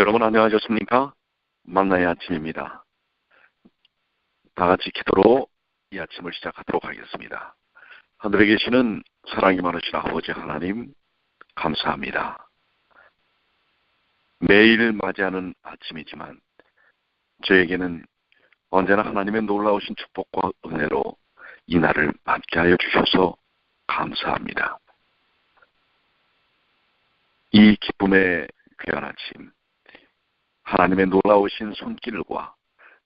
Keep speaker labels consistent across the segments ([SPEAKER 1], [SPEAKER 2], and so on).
[SPEAKER 1] 여러분 안녕하셨습니까? 만나의 아침입니다. 다 같이 기도로 이 아침을 시작하도록 하겠습니다. 하늘에 계시는 사랑이 많으신 아버지 하나님 감사합니다. 매일 맞이하는 아침이지만 저에게는 언제나 하나님의 놀라우신 축복과 은혜로 이 날을 맞게 하여 주셔서 감사합니다. 이 기쁨의 귀한 아침, 하나님의 놀라우신 손길과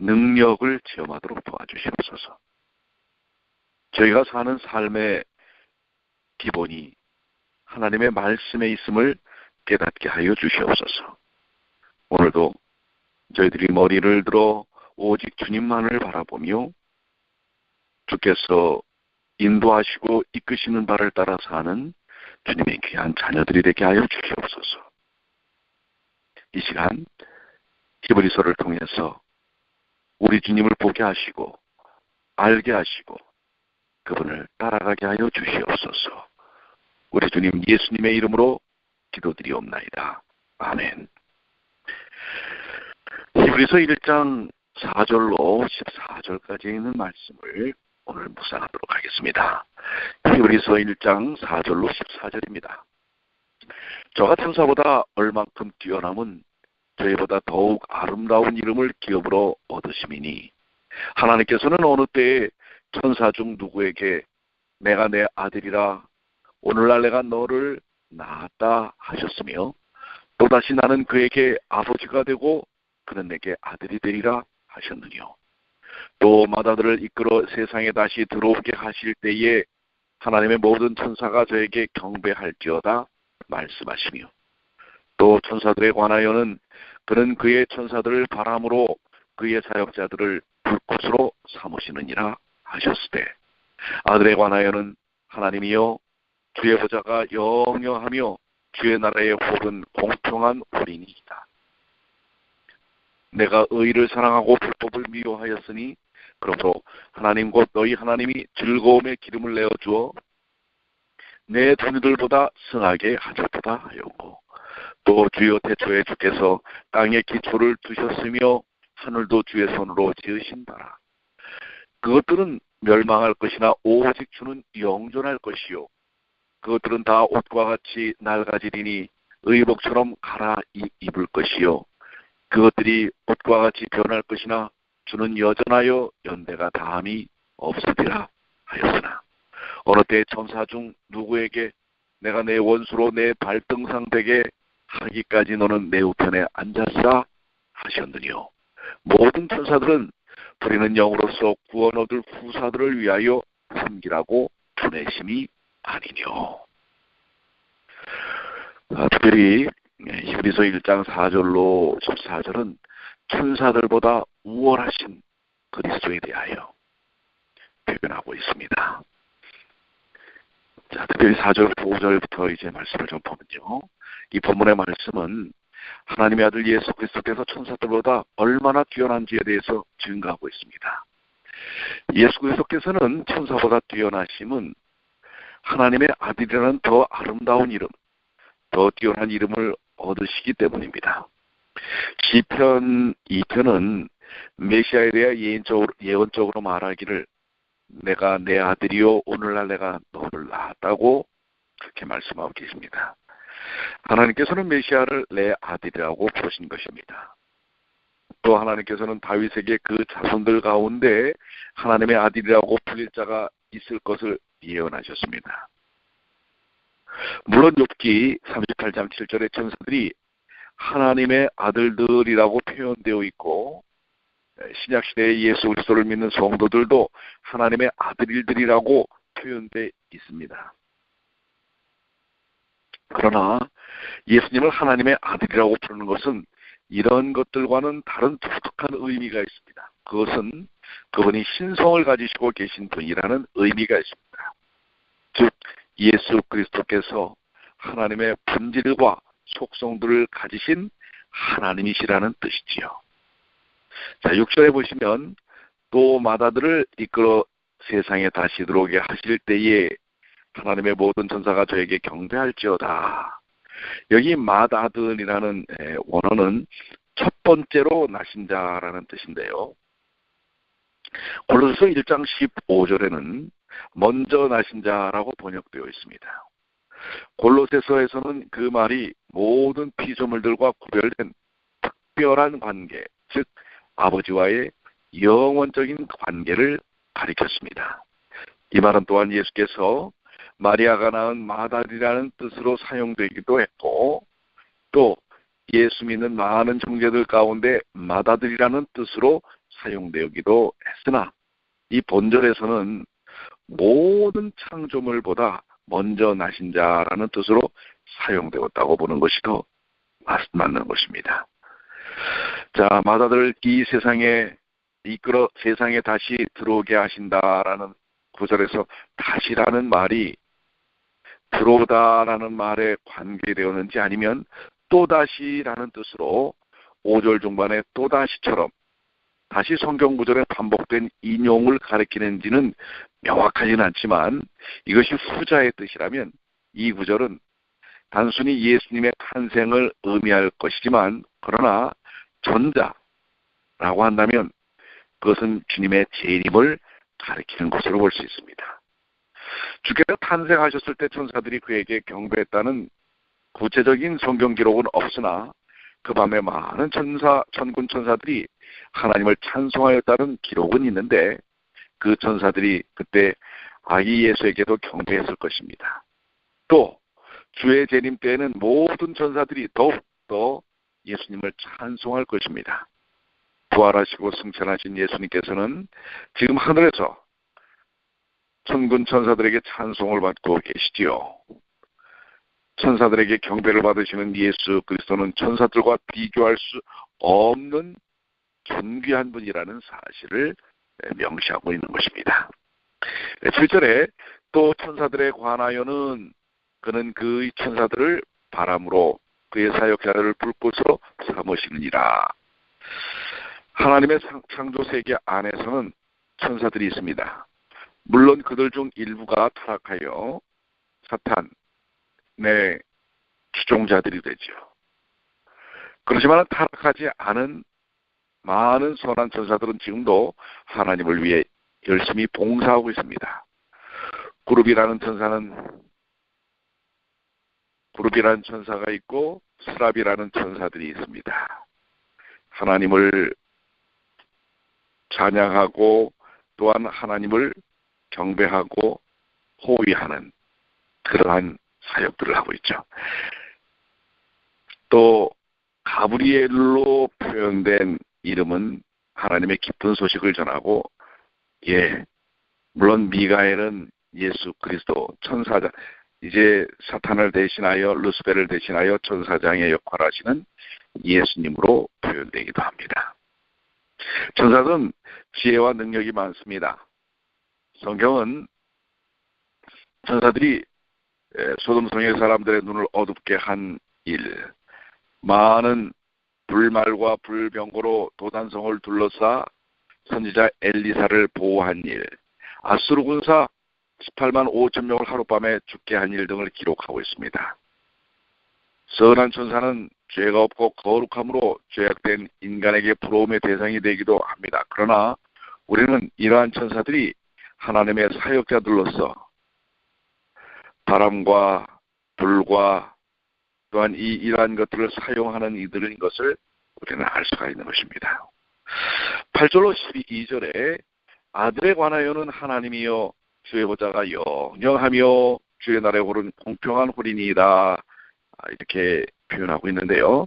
[SPEAKER 1] 능력을 체험하도록 도와주시옵소서. 저희가 사는 삶의 기본이 하나님의 말씀에 있음을 깨닫게 하여 주시옵소서. 오늘도 저희들이 머리를 들어 오직 주님만을 바라보며 주께서 인도하시고 이끄시는 바를 따라 사는 주님의 귀한 자녀들이 되게 하여 주시옵소서. 이 시간 히브리서를 통해서 우리 주님을 보게 하시고 알게 하시고 그분을 따라가게 하여 주시옵소서. 우리 주님 예수님의 이름으로 기도드리옵나이다. 아멘. 히브리서 1장 4절로 14절까지 있는 말씀을 오늘 묵상하도록 하겠습니다. 히브리서 1장 4절로 14절입니다. 저 같은 사보다 얼만큼 뛰어남은 저희보다 더욱 아름다운 이름을 기업으로 얻으심이니 하나님께서는 어느 때에 천사 중 누구에게 내가 내 아들이라 오늘날 내가 너를 낳았다 하셨으며 또다시 나는 그에게 아버지가 되고 그는 내게 아들이 되리라 하셨느뇨. 또 마다들을 이끌어 세상에 다시 들어오게 하실 때에 하나님의 모든 천사가 저에게 경배할지어다 말씀하시며 또 천사들에 관하여는 그는 그의 천사들을 바람으로 그의 사역자들을 불꽃으로 삼으시느니라 하셨으되 아들에 관하여는 하나님이여 주의 보좌가 영영하며 주의 나라의 홀은 공평한 홀이니이다. 내가 의를 사랑하고 불법을 미워하였으니 그러므로 하나님 곧 너희 하나님이 즐거움의 기름을 내어 주어 내 동료들보다 승하게 하셨다 하였고 또 주여 태초에 주께서 땅의 기초를 두셨으며 하늘도 주의 손으로 지으신 바라. 그것들은 멸망할 것이나 오직 주는 영존할 것이요. 그것들은 다 옷과 같이 낡아지리니 의복처럼 갈아 입을 것이요. 그것들이 옷과 같이 변할 것이나 주는 여전하여 연대가 다함이 없으리라 하였으나 어느 때 천사 중 누구에게 내가 내 원수로 내 발등상 되게 하기까지 너는 내 우편에 앉았으라 하셨느니요. 모든 천사들은 부리는 영으로서 구원 얻을 후사들을 위하여 섬기라고 보내심이 아니뇨. 아, 특별히 히브리서 1장 4절로 14절은 천사들보다 우월하신 그리스도에 대하여 표현하고 있습니다. 자, 특별히 4절, 5절부터 이제 말씀을 좀 보면요. 이 본문의 말씀은 하나님의 아들 예수 그리스도께서 천사들보다 얼마나 뛰어난지에 대해서 증가하고 있습니다. 예수 그리스도께서는 천사보다 뛰어나심은 하나님의 아들이라는 더 아름다운 이름, 더 뛰어난 이름을 얻으시기 때문입니다. 시편 2편은 메시아에 대해 예언적으로, 예언적으로 말하기를 내가 내 아들이요 오늘날 내가 너를 낳았다고 그렇게 말씀하고 계십니다. 하나님께서는 메시아를 내 아들이라고 부르신 것입니다. 또 하나님께서는 다윗에게 그 자손들 가운데 하나님의 아들이라고 불릴 자가 있을 것을 예언하셨습니다. 물론 욥기 38장 7절의 천사들이 하나님의 아들들이라고 표현되어 있고 신약 시대의 예수 그리스도를 믿는 성도들도 하나님의 아들들이라고 표현되어 있습니다. 그러나 예수님을 하나님의 아들이라고 부르는 것은 이런 것들과는 다른 독특한 의미가 있습니다. 그것은 그분이 신성을 가지시고 계신 분이라는 의미가 있습니다. 즉 예수 그리스도께서 하나님의 본질과 속성들을 가지신 하나님이시라는 뜻이지요. 자, 6절에 보시면 또 마다들을 이끌어 세상에 다시 들어오게 하실 때에 하나님의 모든 천사가 저에게 경배할지어다. 여기 마다든이라는 원어는 첫 번째로 나신 자라는 뜻인데요. 골로새서 1장 15절에는 먼저 나신 자라고 번역되어 있습니다. 골로새서에서는 그 말이 모든 피조물들과 구별된 특별한 관계, 즉 아버지와의 영원적인 관계를 가리켰습니다. 이 말은 또한 예수께서 마리아가 낳은 마달이라는 뜻으로 사용되기도 했고 또 예수 믿는 많은 형제들 가운데 마다들이라는 뜻으로 사용되기도 했으나 이 본절에서는 모든 창조물보다 먼저 나신 자라는 뜻으로 사용되었다고 보는 것이 더 맞는 것입니다. 자, 마다들 이 세상에 이끌어 세상에 다시 들어오게 하신다라는 구절에서 다시라는 말이 들어오다라는 말에 관계되었는지 아니면 또다시라는 뜻으로 5절 중반에 또다시처럼 다시 성경 구절에 반복된 인용을 가리키는지는 명확하지는 않지만 이것이 후자의 뜻이라면 이 구절은 단순히 예수님의 탄생을 의미할 것이지만 그러나 전자라고 한다면 그것은 주님의 재림을 가리키는 것으로 볼 수 있습니다. 주께서 탄생하셨을 때 천사들이 그에게 경배했다는 구체적인 성경 기록은 없으나 그 밤에 많은 천사, 천군 천사들이 하나님을 찬송하였다는 기록은 있는데 그 천사들이 그때 아기 예수에게도 경배했을 것입니다. 또 주의 재림 때에는 모든 천사들이 더욱 더 예수님을 찬송할 것입니다. 부활하시고 승천하신 예수님께서는 지금 하늘에서 천군 천사들에게 찬송을 받고 계시지요. 천사들에게 경배를 받으시는 예수 그리스도는 천사들과 비교할 수 없는 존귀한 분이라는 사실을 명시하고 있는 것입니다. 7절에 또 천사들에 관하여는 그는 그 천사들을 바람으로 그의 사역자를 불꽃으로 삼으시느니라. 하나님의 창조 세계 안에서는 천사들이 있습니다. 물론 그들 중 일부가 타락하여 사탄, 내 추종자들이 되죠. 그렇지만 타락하지 않은 많은 선한 천사들은 지금도 하나님을 위해 열심히 봉사하고 있습니다. 그룹이라는 천사는 그룹이라는 천사가 있고 스랍이라는 천사들이 있습니다. 하나님을 찬양하고 또한 하나님을 경배하고 호위하는 그러한 사역들을 하고 있죠. 또 가브리엘로 표현된 이름은 하나님의 기쁜 소식을 전하고 예 물론 미가엘은 예수 그리스도 천사장 이제 사탄을 대신하여 루스벨을 대신하여 천사장의 역할을 하시는 예수님으로 표현되기도 합니다. 천사는 지혜와 능력이 많습니다. 성경은 천사들이 소돔 성의 사람들의 눈을 어둡게 한 일, 많은 불말과 불병거로 도단성을 둘러싸 선지자 엘리사를 보호한 일, 아수르 군사 18만 5천 명을 하룻밤에 죽게 한 일 등을 기록하고 있습니다. 선한 천사는 죄가 없고 거룩함으로 죄악된 인간에게 부러움의 대상이 되기도 합니다. 그러나 우리는 이러한 천사들이 하나님의 사역자들로서 바람과 불과 또한 이 이러한 것들을 사용하는 이들인 것을 우리는 알 수가 있는 것입니다. 8절로 12절에 아들에 관하여는 하나님이여 주의 보좌가 영영하며 주의 날에 오른 공평한 홀이니이다 이렇게 표현하고 있는데요.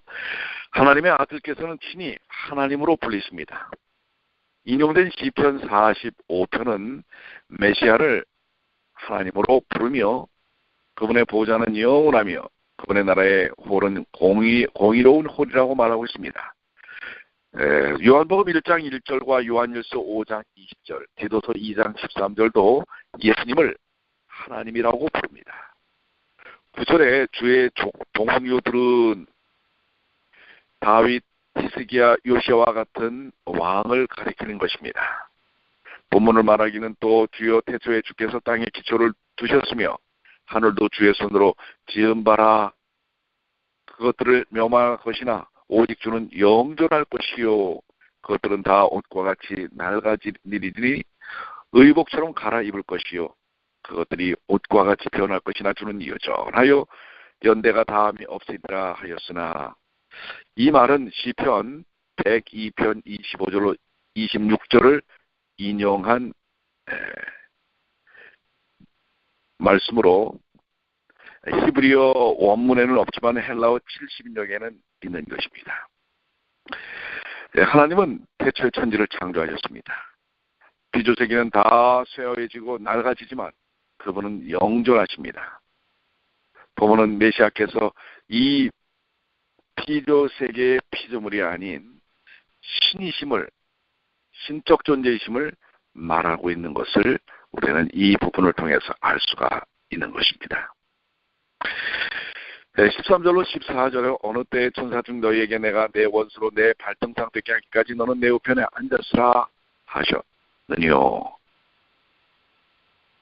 [SPEAKER 1] 하나님의 아들께서는 친히 하나님으로 불리십니다. 인용된 시편 45편은 메시아를 하나님으로 부르며 그분의 보좌는 영원하며 그분의 나라의 홀은 공의, 공의로운 홀이라고 말하고 있습니다. 에, 요한복음 1장 1절과 요한일서 5장 20절, 디도서 2장 13절도 예수님을 하나님이라고 부릅니다. 9절에 주의 동료들은 다윗, 히스기야, 요시아와 같은 왕을 가리키는 것입니다. 본문을 말하기는 또 주여 태초에 주께서 땅에 기초를 두셨으며 하늘도 주의 손으로 지은 바라. 그것들을 멸망할 것이나 오직 주는 영존할 것이요. 그것들은 다 옷과 같이 낡아지리니 의복처럼 갈아입을 것이요. 그것들이 옷과 같이 변할 것이나 주는 여전하여 연대가 다음이 없으리라 하였으나 이 말은 시편 102편 25절로 26절을 인용한 말씀으로 히브리어 원문에는 없지만 헬라어 70인역에는 있는 것입니다. 하나님은 태초의 천지를 창조하셨습니다. 비조세기는 다 쇠어해지고 낡아지지만 그분은 영존하십니다. 보면은 메시아께서 이 피조세계의 피조물이 아닌 신이심을 신적 존재이심을 말하고 있는 것을 우리는 이 부분을 통해서 알 수가 있는 것입니다. 13절로 14절에 어느 때 천사 중 너희에게 내가 내 원수로 내 발등상 되게 하기까지 너는 내 우편에 앉았으라 하셨느니요.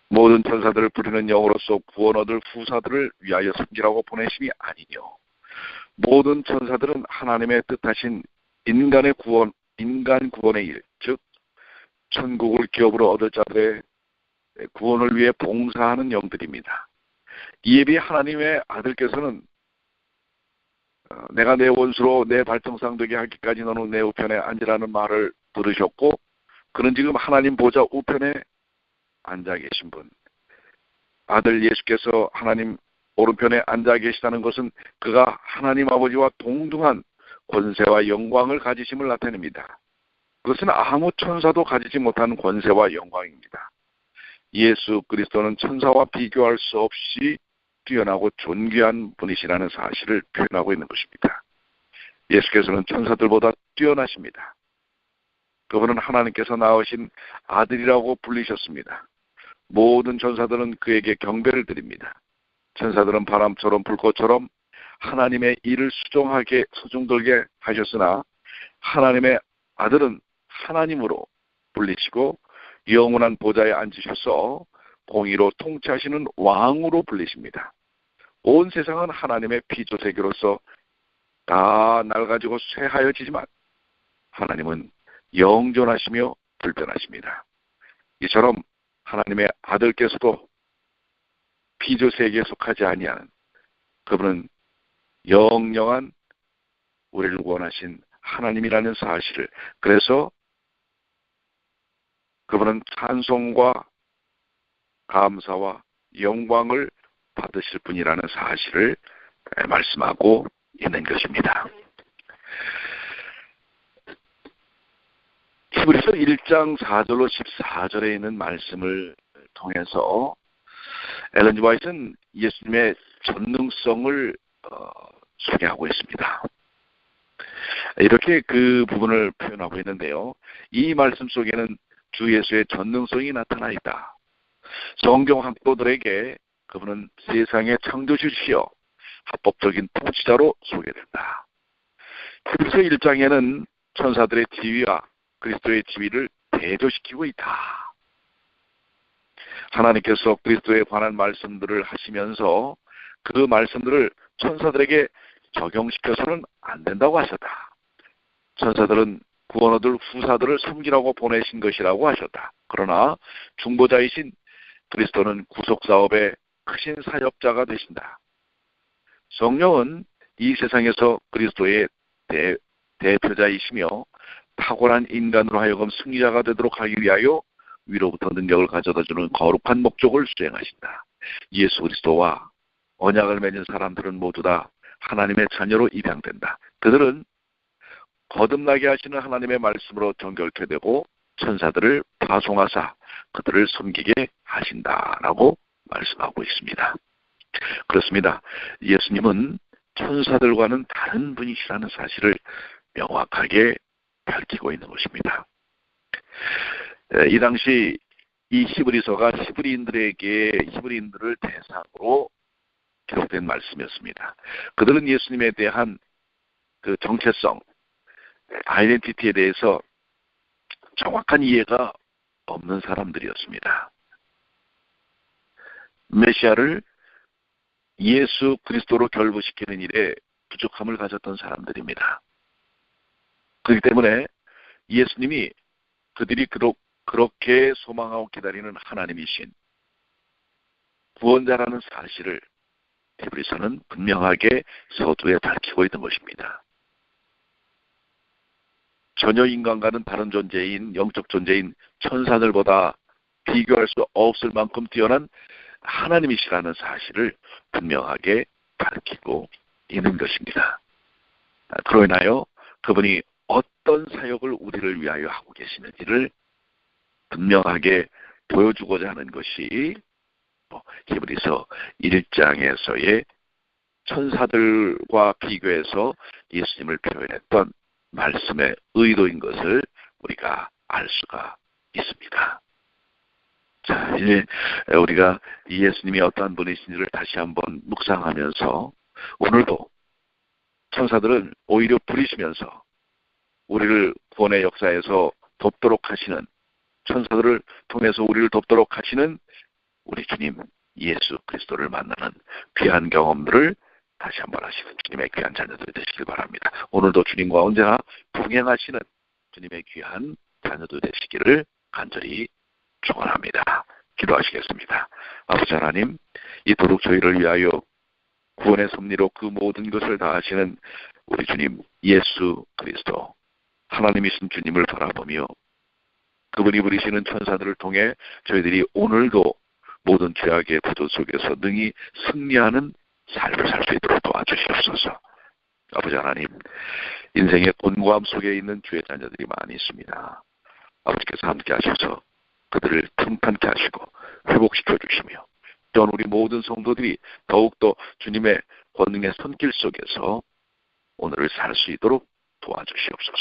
[SPEAKER 1] 모든 천사들을 부리는 영으로서 구원 얻을 후사들을 위하여 섬기라고 보내심이 아니뇨. 모든 천사들은 하나님의 뜻하신 인간의 구원, 인간 구원의 일, 즉 천국을 기업으로 얻을 자들의 구원을 위해 봉사하는 영들입니다. 이에 비해 하나님의 아들께서는 어, 내가 내 원수로 내 발등상 되게 하기까지 너는 내 우편에 앉으라는 말을 들으셨고 그는 지금 하나님 보좌 우편에 앉아 계신 분. 아들 예수께서 하나님 오른편에 앉아 계시다는 것은 그가 하나님 아버지와 동등한 권세와 영광을 가지심을 나타냅니다. 그것은 아무 천사도 가지지 못한 권세와 영광입니다. 예수 그리스도는 천사와 비교할 수 없이 뛰어나고 존귀한 분이시라는 사실을 표현하고 있는 것입니다. 예수께서는 천사들보다 뛰어나십니다. 그분은 하나님께서 낳으신 아들이라고 불리셨습니다. 모든 천사들은 그에게 경배를 드립니다. 천사들은 바람처럼 불꽃처럼 하나님의 일을 수종하게 수종들게 하셨으나 하나님의 아들은 하나님으로 불리시고 영원한 보좌에 앉으셔서 공의로 통치하시는 왕으로 불리십니다. 온 세상은 하나님의 피조세계로서 다 낡아지고 쇠하여지지만 하나님은 영존하시며 불변하십니다. 이처럼 하나님의 아들께서도 피조 세계에 속하지 아니하는 그분은 영영한 우리를 원하신 하나님이라는 사실을 그래서 그분은 찬송과 감사와 영광을 받으실 분이라는 사실을 말씀하고 있는 것입니다. 히브리서 1장 4절로 14절에 있는 말씀을 통해서 엘렌지 와이트는 예수님의 전능성을 어, 소개하고 있습니다. 이렇게 그 부분을 표현하고 있는데요. 이 말씀 속에는 주 예수의 전능성이 나타나 있다. 성경 학도들에게 그분은 세상의 창조주시여 합법적인 통치자로 소개된다. 히브리서 1장에는 천사들의 지위와 그리스도의 지위를 대조시키고 있다. 하나님께서 그리스도에 관한 말씀들을 하시면서 그 말씀들을 천사들에게 적용시켜서는 안 된다고 하셨다. 천사들은 구원 얻을 후사들을 섬기라고 보내신 것이라고 하셨다. 그러나 중보자이신 그리스도는 구속사업의 크신 사역자가 되신다. 성령은 이 세상에서 그리스도의 대, 대표자이시며 탁월한 인간으로 하여금 승리자가 되도록 하기 위하여 위로부터 능력을 가져다주는 거룩한 목적을 수행하신다. 예수 그리스도와 언약을 맺은 사람들은 모두 다 하나님의 자녀로 입양된다. 그들은 거듭나게 하시는 하나님의 말씀으로 정결케 되고 천사들을 파송하사 그들을 섬기게 하신다라고 말씀하고 있습니다. 그렇습니다. 예수님은 천사들과는 다른 분이시라는 사실을 명확하게 밝히고 있는 것입니다. 이 당시 이 히브리서가 히브리인들에게 히브리인들을 대상으로 기록된 말씀이었습니다. 그들은 예수님에 대한 그 정체성, 아이덴티티에 대해서 정확한 이해가 없는 사람들이었습니다. 메시아를 예수 그리스도로 결부시키는 일에 부족함을 가졌던 사람들입니다. 그렇기 때문에 예수님이 그들이 그러, 그렇게 소망하고 기다리는 하나님이신 구원자라는 사실을 히브리서는 분명하게 서두에 밝히고 있는 것입니다. 전혀 인간과는 다른 존재인 영적 존재인 천사들보다 비교할 수 없을 만큼 뛰어난 하나님이시라는 사실을 분명하게 가르치고 있는 것입니다. 인하여 그분이 어떤 사역을 우리를 위하여 하고 계시는지를 분명하게 보여주고자 하는 것이 히브리서 1장에서의 천사들과 비교해서 예수님을 표현했던 말씀의 의도인 것을 우리가 알 수가 있습니다. 자, 이제 우리가 예수님이 어떠한 분이신지를 다시 한번 묵상하면서 오늘도 천사들은 오히려 부리시면서 우리를 구원의 역사에서 돕도록 하시는 천사들을 통해서 우리를 돕도록 하시는 우리 주님 예수 그리스도를 만나는 귀한 경험들을 다시 한번 하시는 주님의 귀한 자녀들이 되시길 바랍니다. 오늘도 주님과 언제나 동행하시는 주님의 귀한 자녀들 되시기를 간절히 축원합니다. 기도하시겠습니다. 아버지 하나님, 이토록 저희를 위하여 구원의 섭리로 그 모든 것을 다하시는 우리 주님 예수 그리스도 하나님이신 주님을 바라보며 그분이 부리시는 천사들을 통해 저희들이 오늘도 모든 죄악의 구조 속에서 능히 승리하는 삶을 살 수 있도록 도와주시옵소서. 아버지 하나님, 인생의 곤고함 속에 있는 주의 자녀들이 많이 있습니다. 아버지께서 함께 하셔서 그들을 평탄케 하시고 회복시켜 주시며 또한 우리 모든 성도들이 더욱더 주님의 권능의 손길 속에서 오늘을 살 수 있도록 도와주시옵소서.